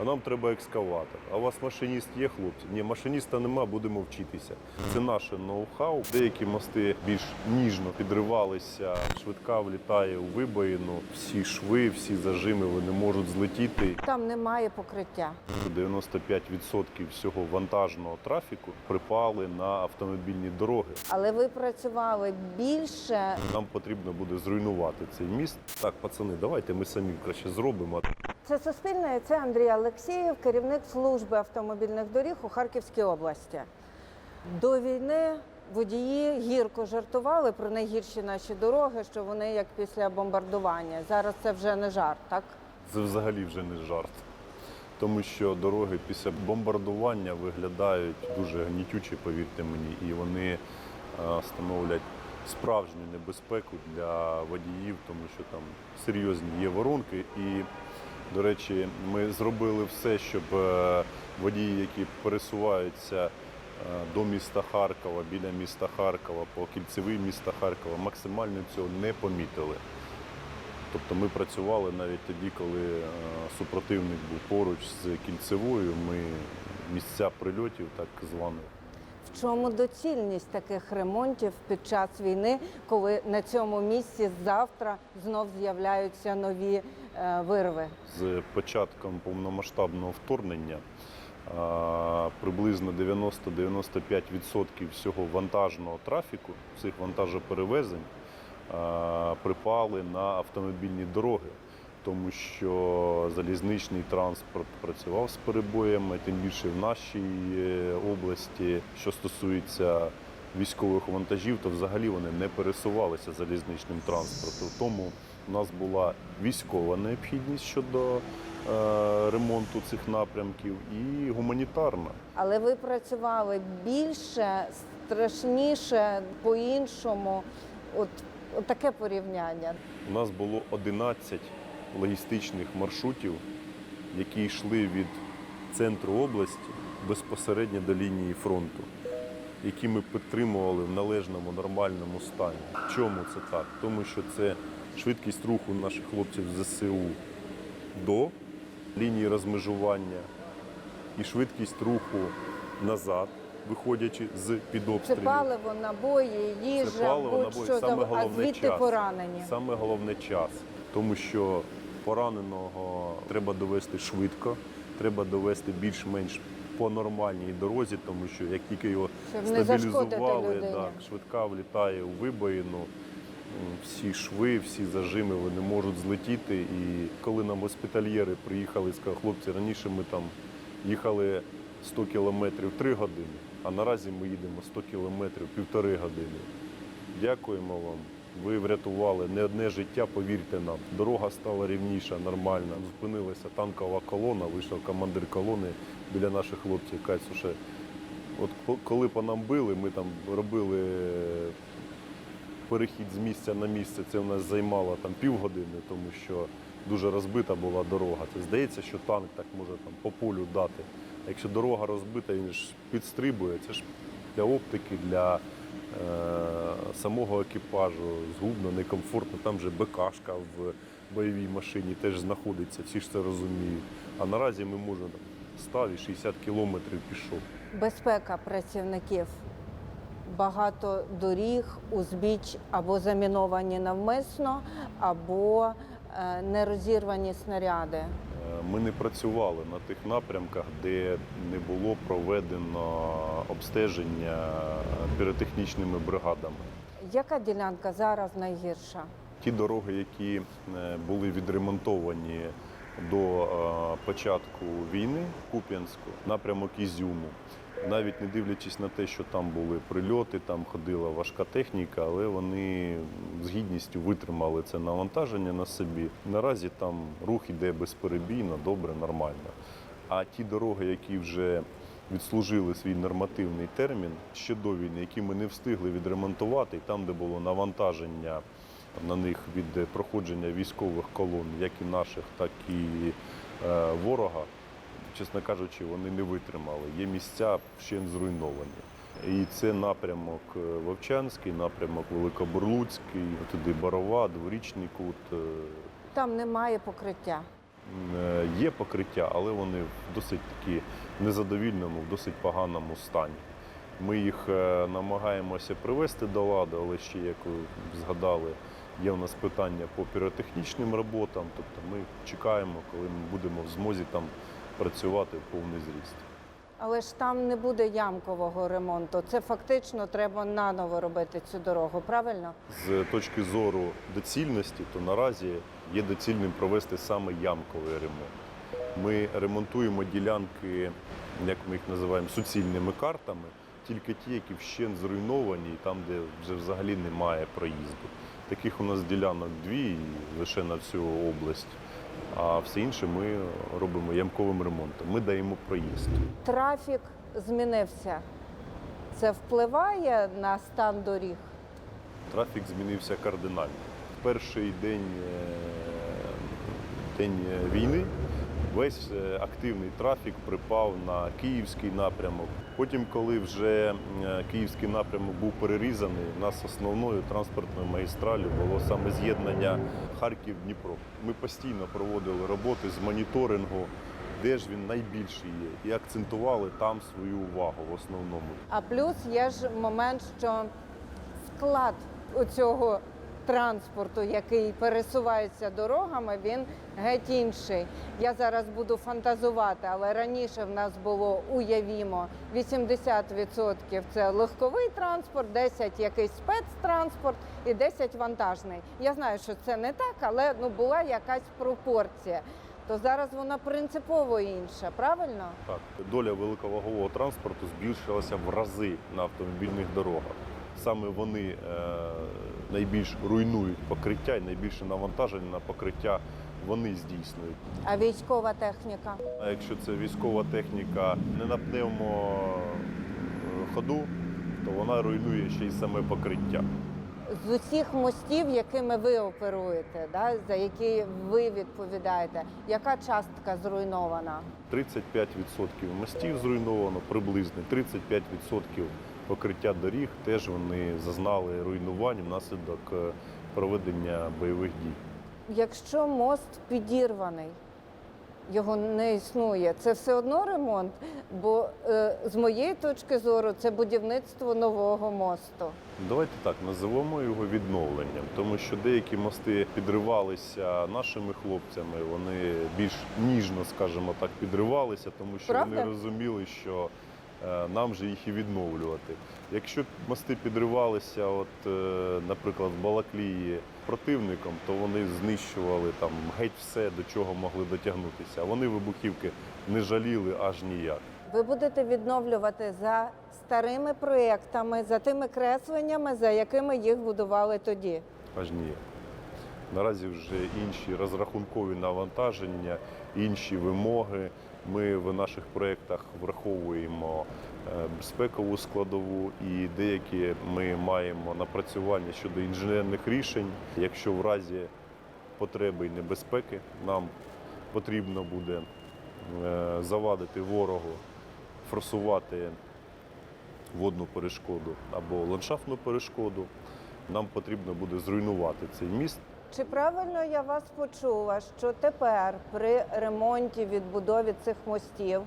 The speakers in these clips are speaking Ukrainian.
а нам треба екскаватор. А у вас машиніст є, хлопці? Ні, машиніста нема, будемо вчитися. Це наше ноу-хау. Деякі мости більш ніжно підривалися, швидка влітає у вибоїну. Всі шви, всі зажими вони можуть злетіти. Там немає покриття. 95% всього вантажного трафіку припали на автомобільні дороги. Але ви працювали більше. Нам потрібно буде зруйнувати цей міст. Так, пацани, давайте ми самі краще зробимо. Це Суспільне, це Андрій Олексєєв, керівник служби автомобільних доріг у Харківській області. До війни водії гірко жартували про найгірші наші дороги, що вони як після бомбардування. Зараз це вже не жарт, так? Це взагалі вже не жарт. Тому що дороги після бомбардування виглядають дуже гнітючі, повірте мені, і вони е, становлять справжню небезпеку для водіїв, тому що там серйозні є воронки. І, до речі, ми зробили все, щоб е, водії, які пересуваються е, до міста Харкова, біля міста Харкова, по кільцевій міста Харкова, максимально цього не помітили. Тобто ми працювали навіть тоді, коли е, супротивник був поруч з кільцевою. Ми місця прильотів, так званих, Чому доцільність таких ремонтів під час війни, коли на цьому місці завтра знов з'являються нові е, вирви? з початком повномасштабного вторгнення приблизно 90-95% всього вантажного трафіку, всіх вантажоперевезень припали на автомобільні дороги. Тому що залізничний транспорт працював з перебоями, тим більше в нашій е, області. Що стосується військових вантажів, то взагалі вони не пересувалися залізничним транспортом. Тому у нас була військова необхідність щодо е, ремонту цих напрямків і гуманітарна. Але ви працювали більше, страшніше, по-іншому. От, от таке порівняння. У нас було 11 логістичних маршрутів, які йшли від центру області безпосередньо до лінії фронту, які ми підтримували в належному нормальному стані. Чому це так? Тому що це швидкість руху наших хлопців з ЗСУ до лінії розмежування і швидкість руху назад, виходячи з під Це обстрілів. паливо, набої, їжа, Це паливо, набої. будь-що Саме а головне звідти час. поранені. Саме головне час, тому що пораненого треба довести швидко, треба довести більш-менш по нормальній дорозі, тому що як тільки його Щоб стабілізували, так, швидка влітає у вибоїну. Всі шви, всі зажими вони можуть злетіти. І коли нам госпітальєри приїхали сказали, хлопці, раніше ми там їхали 100 кілометрів 3 години, а наразі ми їдемо 100 кілометрів півтори години. Дякуємо вам. Ви врятували не одне життя, повірте нам. Дорога стала рівніша, нормальна. Зупинилася танкова колона, вийшов командир колони біля наших хлопців. Каже, слушай, от коли по нам били, ми там робили перехід з місця на місце. Це у нас займало там півгодини, тому що дуже розбита була дорога. Це здається, що танк так може там по полю дати. Якщо дорога розбита, він ж підстрибує. Це ж для оптики, для е, самого екіпажу згубно, некомфортно. Там же БКшка в бойовій машині теж знаходиться, всі ж це розуміють. А наразі ми можемо там, став і 60 кілометрів пішов. Безпека працівників. Багато доріг, узбіч або заміновані навмисно, або е, нерозірвані снаряди. Ми не працювали на тих напрямках, де не було проведено обстеження піротехнічними бригадами. Яка ділянка зараз найгірша? Ті дороги, які е, були відремонтовані до е, початку війни Куп'янську, напрямок Ізюму, навіть не дивлячись на те, що там були прильоти, там ходила важка техніка, але вони з гідністю витримали це навантаження на собі. Наразі там рух іде безперебійно, добре, нормально. А ті дороги, які вже відслужили свій нормативний термін ще до війни, які ми не встигли відремонтувати, і там, де було навантаження на них від проходження військових колон, як і наших, так і е, ворога, чесно кажучи, вони не витримали. Є місця ще зруйновані. І це напрямок е, Вовчанський, напрямок Великобурлуцький, туди Барова, Дворічний кут. е, Там немає покриття. Е, Є покриття, але вони в досить такі незадовільному, в досить поганому стані. Ми їх намагаємося привести до ладу, але ще, як ви згадали, є в нас питання по піротехнічним роботам. Тобто ми чекаємо, коли ми будемо в змозі там працювати в повний зріст. Але ж там не буде ямкового ремонту. Це фактично треба наново робити цю дорогу, правильно? З точки зору доцільності, то наразі є доцільним провести саме ямковий ремонт. Ми ремонтуємо ділянки, як ми їх називаємо, суцільними картами, тільки ті, які вщент зруйновані, і там, де вже взагалі немає проїзду. Таких у нас ділянок дві і лише на всю область. А все інше ми робимо ямковим ремонтом. Ми даємо проїзд. Трафік змінився. Це впливає на стан доріг. Трафік змінився кардинально. В перший день, е, день е, війни весь е, активний трафік припав на київський напрямок. Потім, коли вже е, київський напрямок був перерізаний, у нас основною транспортною магістралю було саме з'єднання Харків-Дніпро. Ми постійно проводили роботи з моніторингу, де ж він найбільший є, і акцентували там свою увагу в основному. А плюс є ж момент, що вклад у цього транспорту, який пересувається дорогами, він геть інший. Я зараз буду фантазувати, але раніше в нас було уявімо 80% це легковий транспорт, 10 якийсь спецтранспорт і 10 вантажний. Я знаю, що це не так, але ну була якась пропорція. То зараз вона принципово інша, правильно? Так, доля великовагового транспорту збільшилася в рази на автомобільних дорогах. Саме вони е, найбільш руйнують покриття і найбільше навантаження на покриття вони здійснюють. А військова техніка. А якщо це військова техніка не на пневмо е, ходу, то вона руйнує ще й саме покриття. З усіх мостів, якими ви оперуєте, да, за які ви відповідаєте, яка частка зруйнована? 35% мостів зруйновано, приблизно 35% покриття доріг теж вони зазнали руйнувань внаслідок е, проведення бойових дій. Якщо мост підірваний, його не існує, це все одно ремонт, бо е, з моєї точки зору це будівництво нового мосту. Давайте так називемо його відновленням, тому що деякі мости підривалися нашими хлопцями. Вони більш ніжно, скажімо так, підривалися, тому що Правда? вони розуміли, що нам же їх і відновлювати. Якщо мости підривалися, от, е, наприклад, в Балаклії противником, то вони знищували там геть все, до чого могли дотягнутися. Вони вибухівки не жаліли аж ніяк. Ви будете відновлювати за старими проєктами, за тими кресленнями, за якими їх будували тоді. Аж ніяк. Наразі вже інші розрахункові навантаження, інші вимоги. Ми в наших проєктах враховуємо е, безпекову складову і деякі ми маємо напрацювання щодо інженерних рішень. Якщо в разі потреби і небезпеки нам потрібно буде е, завадити ворогу, форсувати водну перешкоду або ландшафтну перешкоду, нам потрібно буде зруйнувати цей міст. Чи правильно я вас почула, що тепер при ремонті відбудові цих мостів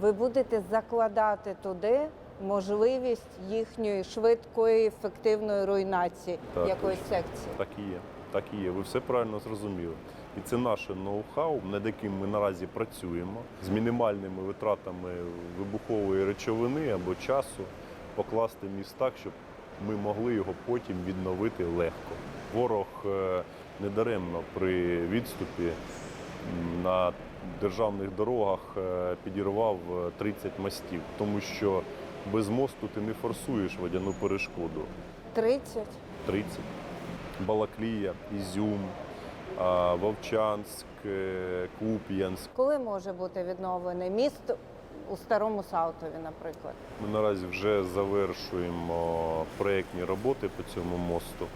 ви будете закладати туди можливість їхньої швидкої ефективної руйнації Так, якоїсь точно. секції? Так і є. Так і є. Ви все правильно зрозуміли. І це наше ноу-хау, над яким ми наразі працюємо з мінімальними витратами вибухової речовини або часу покласти міст так, щоб ми могли його потім відновити легко. Ворог е, недаремно при відступі на державних дорогах е, підірвав е, 30 мостів, тому що без мосту ти не форсуєш водяну перешкоду. 30? 30. Балаклія, Ізюм, Вовчанськ, е, Куп'янськ. Коли може бути відновлений міст у старому Саутові, наприклад? Ми наразі вже завершуємо проєктні роботи по цьому мосту.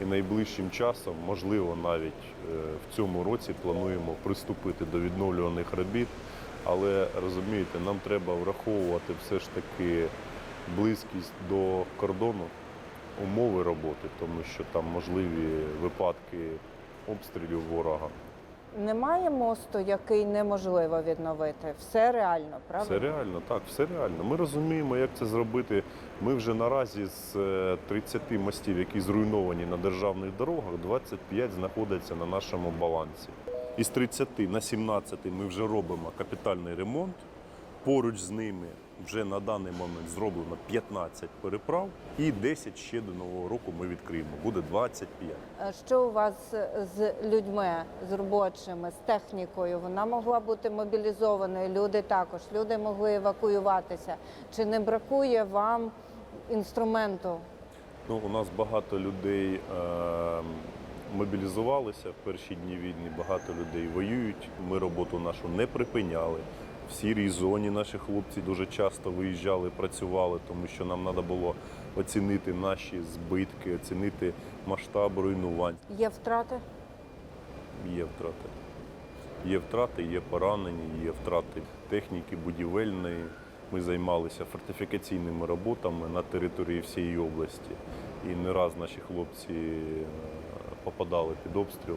І найближчим часом, можливо, навіть е, в цьому році плануємо приступити до відновлюваних робіт. Але розумієте, нам треба враховувати все ж таки близькість до кордону, умови роботи, тому що там можливі випадки обстрілів ворога. Немає мосту, який неможливо відновити. Все реально, правда? Все реально, так, все реально. Ми розуміємо, як це зробити. Ми вже наразі з е, 30 мостів, які зруйновані на державних дорогах, 25 знаходяться на нашому балансі. Із 30 на 17 ми вже робимо капітальний ремонт. Поруч з ними вже на даний момент зроблено 15 переправ і 10 ще до нового року ми відкриємо. Буде 25. Е, Що у вас з людьми, з робочими, з технікою? Вона могла бути мобілізованою. Люди також. Люди могли евакуюватися. Чи не бракує вам інструменту? Ну, у нас багато людей е, мобілізувалися в перші дні війни, багато людей воюють. Ми роботу нашу не припиняли. В сірій зоні наші хлопці дуже часто виїжджали, працювали, тому що нам треба було оцінити наші збитки, оцінити масштаб руйнувань. Є втрати? Є втрати. Є втрати, є поранені, є втрати техніки будівельної. Ми займалися фортифікаційними роботами на території всієї області. І не раз наші хлопці е, попадали під обстріл,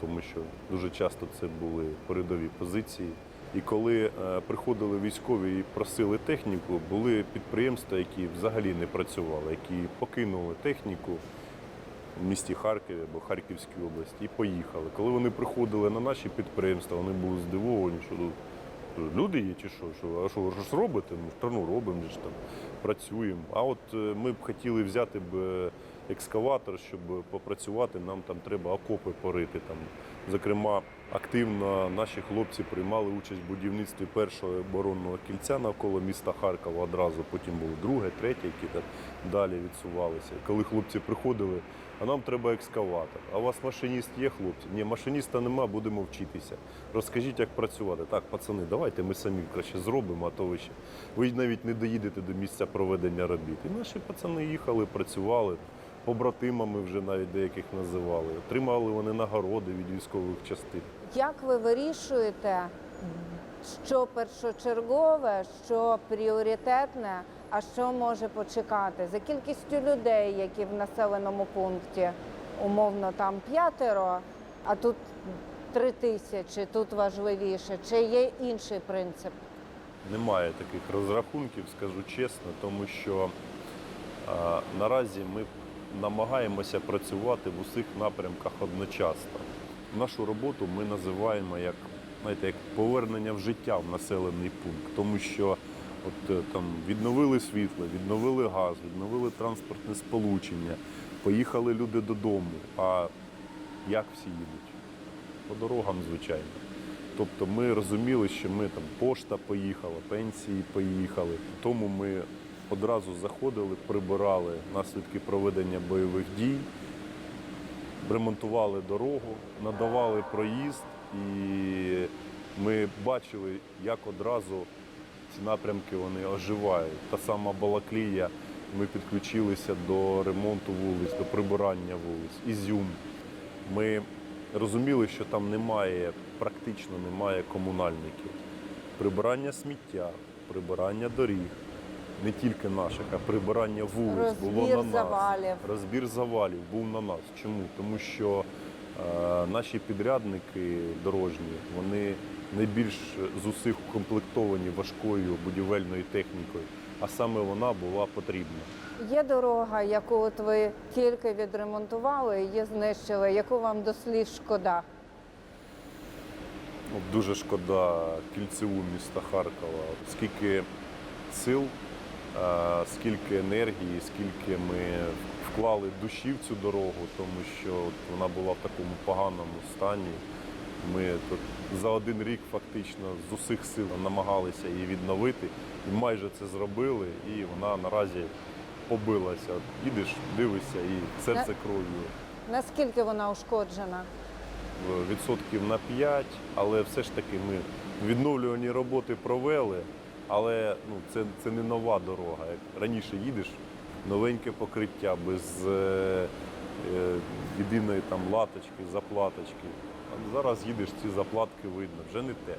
тому що дуже часто це були передові позиції. І коли е, приходили військові і просили техніку, були підприємства, які взагалі не працювали, які покинули техніку в місті Харкові або Харківській області і поїхали. Коли вони приходили на наші підприємства, вони були здивовані, що тут люди є чи що, що а що щось робите? Ми та ну робимо ж там, працюємо. А от е, ми б хотіли взяти б е, екскаватор, щоб попрацювати, нам там треба окопи порити. Там. Зокрема, активно наші хлопці приймали участь в будівництві першого оборонного кільця навколо міста Харкова одразу. Потім було друге, третє, які так далі відсувалися. Коли хлопці приходили, а нам треба екскаватор. А у вас машиніст є, хлопці? Ні, машиніста нема, будемо вчитися. Розкажіть, як працювати. Так, пацани, давайте ми самі краще зробимо, а то ви ще. Ви навіть не доїдете до місця проведення робіт. І наші пацани їхали, працювали. Побратимами вже навіть деяких називали. Отримали вони нагороди від військових частин. Як ви вирішуєте, що першочергове, що пріоритетне, а що може почекати? За кількістю людей, які в населеному пункті, умовно там п'ятеро, а тут три тисячі, тут важливіше. Чи є інший принцип? Немає таких розрахунків, скажу чесно, тому що а, наразі ми намагаємося працювати в усіх напрямках одночасно. Нашу роботу ми називаємо як, знаєте, як повернення в життя в населений пункт, тому що от, е, там, відновили світло, відновили газ, відновили транспортне сполучення, поїхали люди додому. А як всі їдуть? По дорогам, звичайно. Тобто ми розуміли, що ми там пошта поїхала, пенсії поїхали. Тому ми одразу заходили, прибирали наслідки проведення бойових дій, ремонтували дорогу, надавали проїзд, і ми бачили, як одразу ці напрямки вони оживають. Та сама Балаклія, ми підключилися до ремонту вулиць, до прибирання вулиць, Ізюм. Ми розуміли, що там немає, практично немає комунальників. Прибирання сміття, прибирання доріг, не тільки наших, а прибирання вулиць було на нас. завалів. Розбір завалів був на нас. Чому? Тому що е, наші підрядники дорожні, вони найбільш з усіх укомплектовані важкою будівельною технікою, а саме вона була потрібна. Є дорога, яку от ви тільки відремонтували, її знищили, яку вам до сліз шкода? От Дуже шкода кільцеву міста Харкова. Скільки сил, скільки енергії, скільки ми вклали душі в цю дорогу, тому що вона була в такому поганому стані. Ми тут за один рік фактично з усіх сил намагалися її відновити і майже це зробили. І вона наразі побилася. Їдеш, дивишся, і серце кров'ю. Наскільки вона ушкоджена? відсотків на 5, але все ж таки ми відновлювані роботи провели, але ну, це, це не нова дорога. Як раніше їдеш, новеньке покриття без е, е, єдиної там латочки, заплаточки. А зараз їдеш, ці заплатки видно, вже не те.